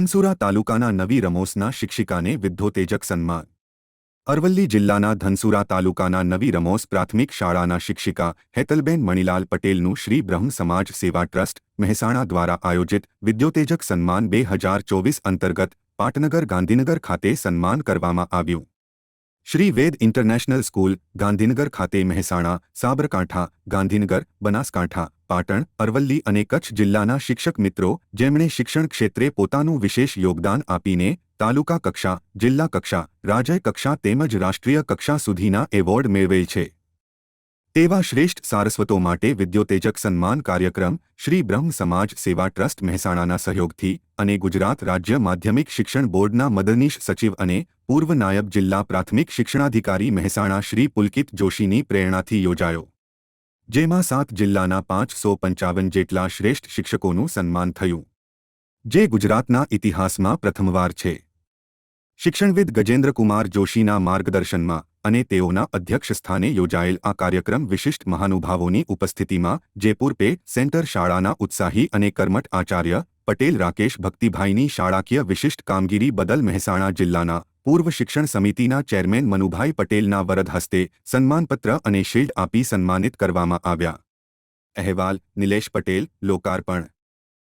ધનસુરા તાલુકાના નવી રમોસના શિક્ષિકાને વિદ્યોતેજક સન્માન. અરવલ્લી જિલ્લાના ધનસુરા તાલુકાના નવી રમોસ પ્રાથમિક શાળાના શિક્ષિકા હેતલબેન મણિલાલ પટેલનું શ્રી બ્રહ્મ સમાજ સેવા ટ્રસ્ટ મહેસાણા દ્વારા આયોજિત વિદ્યોતેજક સન્માન બે હજાર ચોવીસ અંતર્ગત પાટનગર ગાંધીનગર ખાતે સન્માન કરવામાં આવ્યું. શ્રી વેદ ઇન્ટરનેશનલ સ્કૂલ, ગાંધીનગર ખાતે મહેસાણા, સાબરકાંઠા, ગાંધીનગર, બનાસકાંઠા, પાટણ, અરવલ્લી અને કચ્છ જિલ્લાના શિક્ષક મિત્રો, જેમણે શિક્ષણ ક્ષેત્રે પોતાનું વિશેષ યોગદાન આપીને તાલુકા કક્ષા, જિલ્લા કક્ષા, રાજ્ય કક્ષા તેમજ રાષ્ટ્રીય કક્ષા સુધીના એવોર્ડ મેળવેલ છે. તેવા શ્રેષ્ઠ સારસ્વતો માટે વિદ્યોતેજક સન્માન કાર્યક્રમ શ્રી બ્રહ્મ સમાજ સેવા ટ્રસ્ટ મહેસાણાના સહયોગથી અને ગુજરાત રાજ્ય માધ્યમિક શિક્ષણ બોર્ડના મદદનીશ સચિવ અને પૂર્વ નાયબ જિલ્લા પ્રાથમિક શિક્ષણાધિકારી મહેસાણા શ્રી પુલકિત જોશીની પ્રેરણાથી યોજાયો. જેમાં સાત જિલ્લાના પાંચસો પંચાવન જેટલા શ્રેષ્ઠ શિક્ષકોનું સન્માન થયું. જે ગુજરાતના ઇતિહાસમાં પ્રથમવાર છે. શિક્ષણવિદ ગજેન્દ્રકુમાર જોશીના માર્ગદર્શનમાં અને તેઓના અધ્યક્ષસ્થાને યોજાયેલ આ કાર્યક્રમ વિશિષ્ટ મહાનુભાવોની ઉપસ્થિતિમાં જયપુર પે સેન્ટર શાળાના ઉત્સાહી અને કર્મઠ આચાર્ય પટેલ રાકેશ ભક્તિભાઈની શાળાકીય વિશિષ્ટ કામગીરી બદલ મહેસાણા જિલ્લાના પૂર્વ શિક્ષણ સમિતિના ચેરમેન મનુભાઈ પટેલના વરદ હસ્તે સન્માનપત્ર અને શિલ્ડ આપી સન્માનિત કરવામાં આવ્યા. અહેવાલ, નિલેશ પટેલ, લોકાર્પણ.